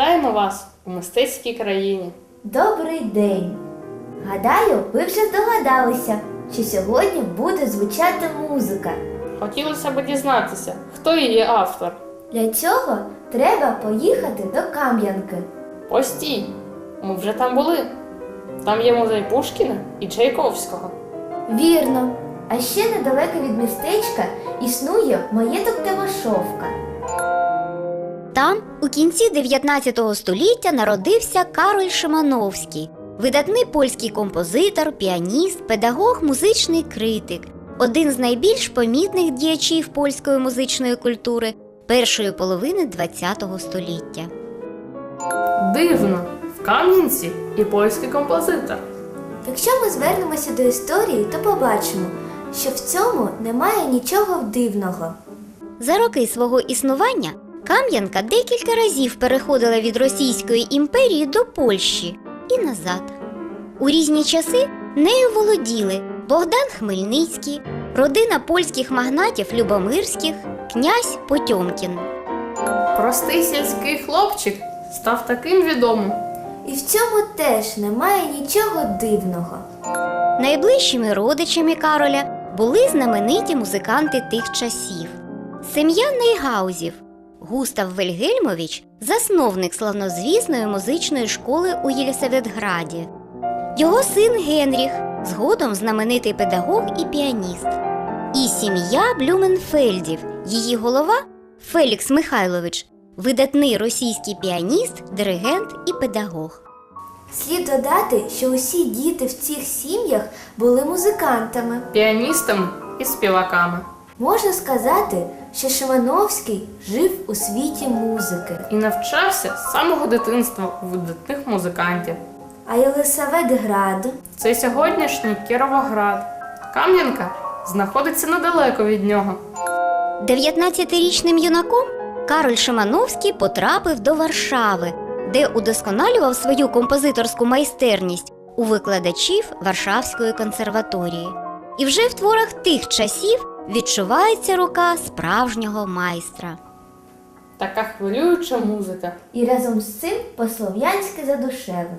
Вітаємо вас у мистецькій країні. Добрий день! Гадаю, ви вже здогадалися, що сьогодні буде звучати музика. Хотілося б дізнатися, хто її автор. Для цього треба поїхати до Кам'янки. Постій, ми вже там були. Там є музей Пушкіна і Чайковського. Вірно. А ще недалеко від містечка існує маєток Тимошовка. Там у кінці 19 століття народився Кароль Шимановський, видатний польський композитор, піаніст, педагог, музичний критик, один з найбільш помітних діячів польської музичної культури першої половини ХХ століття. Дивно, в Кам'янці і польський композитор. Якщо ми звернемося до історії, то побачимо, що в цьому немає нічого дивного. За роки свого існування Кам'янка декілька разів переходила від Російської імперії до Польщі і назад. У різні часи нею володіли Богдан Хмельницький, родина польських магнатів Любомирських, князь Потьомкін. Простий сільський хлопчик став таким відомим. І в цьому теж немає нічого дивного. Найближчими родичами Кароля були знамениті музиканти тих часів. Сім'я Нейгаузів, Густав Вельгельмович, засновник славнозвісної музичної школи у Єлісаветграді, його син Генріх, згодом знаменитий педагог і піаніст, і сім'я Блюменфельдів, її голова Фелікс Михайлович, видатний російський піаніст, диригент і педагог. Слід додати, що усі діти в цих сім'ях були музикантами. Піаністами і співаками. Можна сказати, що Шимановський жив у світі музики, І навчався з самого дитинства у видатних музикантів. а Єлисаветград Це сьогоднішній Кіровоград. Кам'янка знаходиться недалеко від нього. 19-річним юнаком Кароль Шимановський потрапив до Варшави, де удосконалював свою композиторську майстерність у викладачів Варшавської консерваторії. І вже в творах тих часів відчувається рука справжнього майстра. Така хвилююча музика. і разом з цим по-слов'янськи задушевна.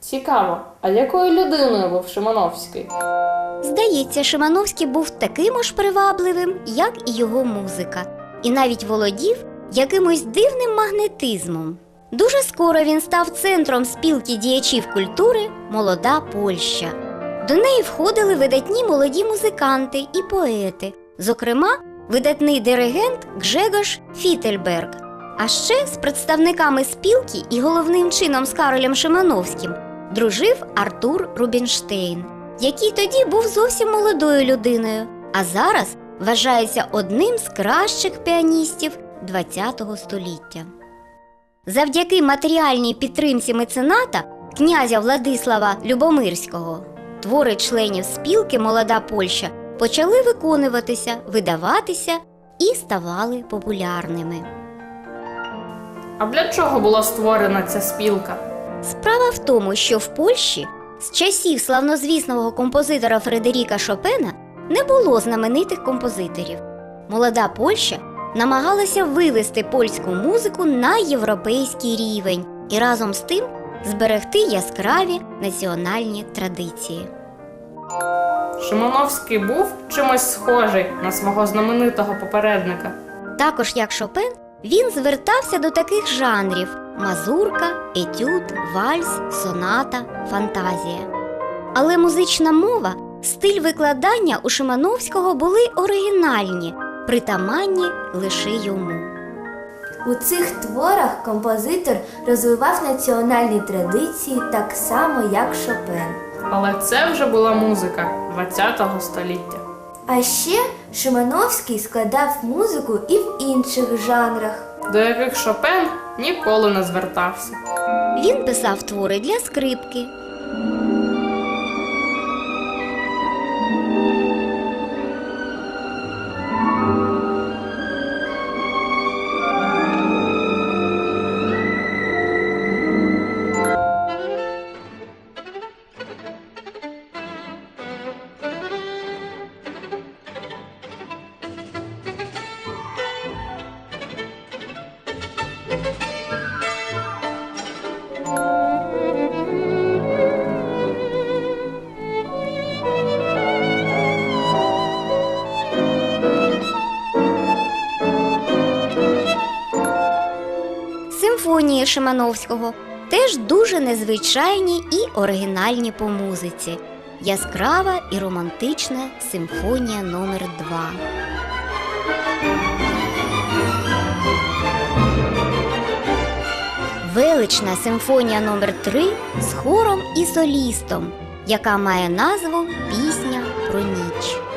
Цікаво, а якою людиною був Шимановський? Здається, Шимановський був таким ж привабливим, як і його музика, і навіть володів якимось дивним магнетизмом. Дуже скоро він став центром спілки діячів культури Молода Польща. До неї входили видатні молоді музиканти і поети, зокрема, видатний диригент Гжегош Фітельберг. А ще з представниками спілки і головним чином з Каролем Шимановським дружив Артур Рубінштейн, який тоді був зовсім молодою людиною, а зараз вважається одним з кращих піаністів ХХ століття. Завдяки матеріальній підтримці мецената князя Владислава Любомирського твори членів спілки Молода Польща почали виконуватися, видаватися і ставали популярними. А для чого була створена ця спілка? Справа в тому, що в Польщі з часів славнозвісного композитора Фредеріка Шопена не було знаменитих композиторів. Молода Польща намагалася вивести польську музику на європейський рівень і разом з тим зберегти яскраві національні традиції. Шимановський був чимось схожий на свого знаменитого попередника. Також як Шопен, він звертався до таких жанрів: мазурка, етюд, вальс, соната, фантазія. Але музична мова, стиль викладання у Шимановського були оригінальні, притаманні лише йому. У цих творах композитор розвивав національні традиції так само, як Шопен. Але це вже була музика ХХ століття. А ще Шимановський складав музику і в інших жанрах. до яких Шопен ніколи не звертався. Він писав твори для скрипки, Шимановського теж дуже незвичайні і оригінальні по музиці. Яскрава і романтична симфонія номер 2 Велична симфонія номер 3 з хором і солістом, яка має назву Пісня про ніч.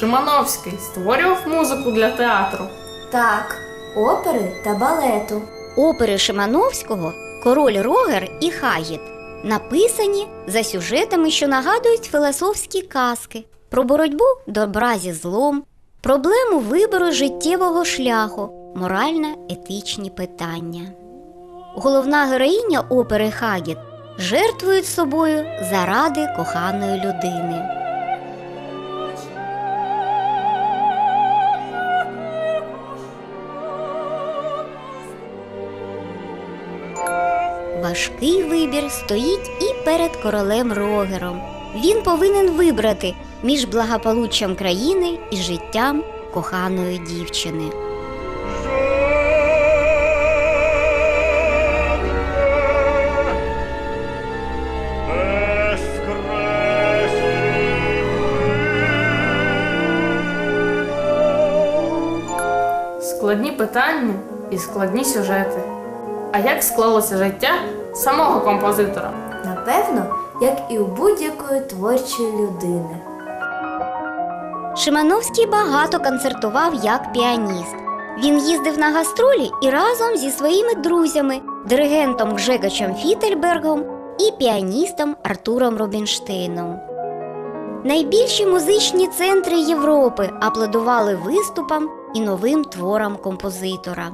Шимановський створював музику для театру. Так, опери та балету. Опери Шимановського Король Рогер і Хагіт написані за сюжетами, що нагадують філософські казки про боротьбу добра зі злом, проблему вибору життєвого шляху, морально-етичні питання. Головна героїня опери Хагіт жертвує собою заради коханої людини. Важкий вибір стоїть і перед королем Рогером. Він повинен вибрати між благополуччям країни і життям коханої дівчини. Складні питання і складні сюжети. А як склалося життя самого композитора? Напевно, як і у будь-якої творчої людини. Шимановський багато концертував як піаніст. Він їздив на гастролі і разом зі своїми друзями, диригентом Гжегачем Фітельбергом і піаністом Артуром Рубінштейном. Найбільші музичні центри Європи аплодували виступам і новим творам композитора.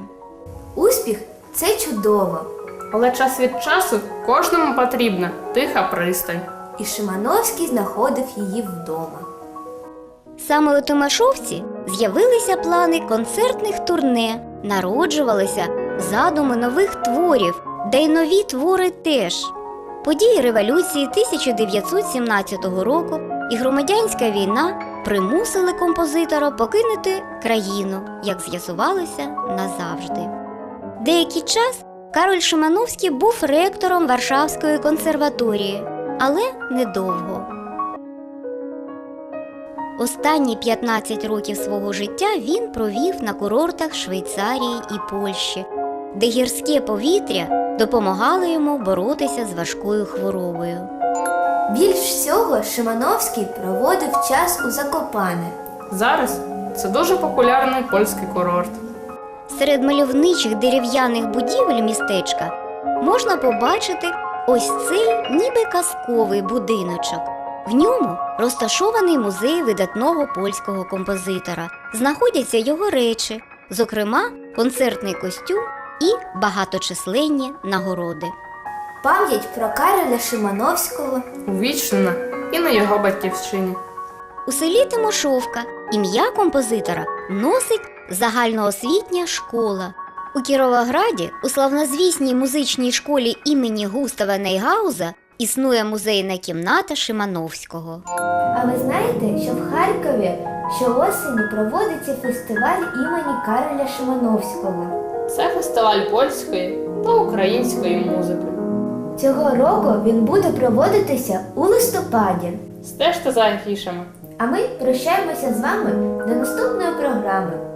Успіх це чудово. Але час від часу кожному потрібна тиха пристань. І Шимановський знаходив її вдома. Саме у Томашовці з'явилися плани концертних турне, народжувалися задуми нових творів, де й нові твори теж. Події революції 1917 року і громадянська війна примусили композитора покинути країну, як з'ясувалося, назавжди. Деякий час Кароль Шимановський був ректором Варшавської консерваторії, але недовго. Останні 15 років свого життя він провів на курортах Швейцарії і Польщі, де гірське повітря допомагало йому боротися з важкою хворобою. Більш всього Шимановський проводив час у Закопане. Зараз це дуже популярний польський курорт. Серед мальовничих дерев'яних будівель містечка можна побачити ось цей ніби казковий будиночок. В ньому розташований музей видатного польського композитора. Знаходяться його речі, зокрема, концертний костюм і багаточисленні нагороди. Пам'ять про Кароля Шимановського Увічнена і на його батьківщині. У селі Тимошовка ім'я композитора носить загальноосвітня школа. У Кіровограді у славнозвісній музичній школі імені Густава Нейгауза існує музейна кімната Шимановського. А ви знаєте, що в Харкові щоосені проводиться фестиваль імені Кароля Шимановського? Це фестиваль польської та української музики. Цього року він буде проводитися у листопаді. Стежте за афішами. А ми прощаємося з вами до наступної програми.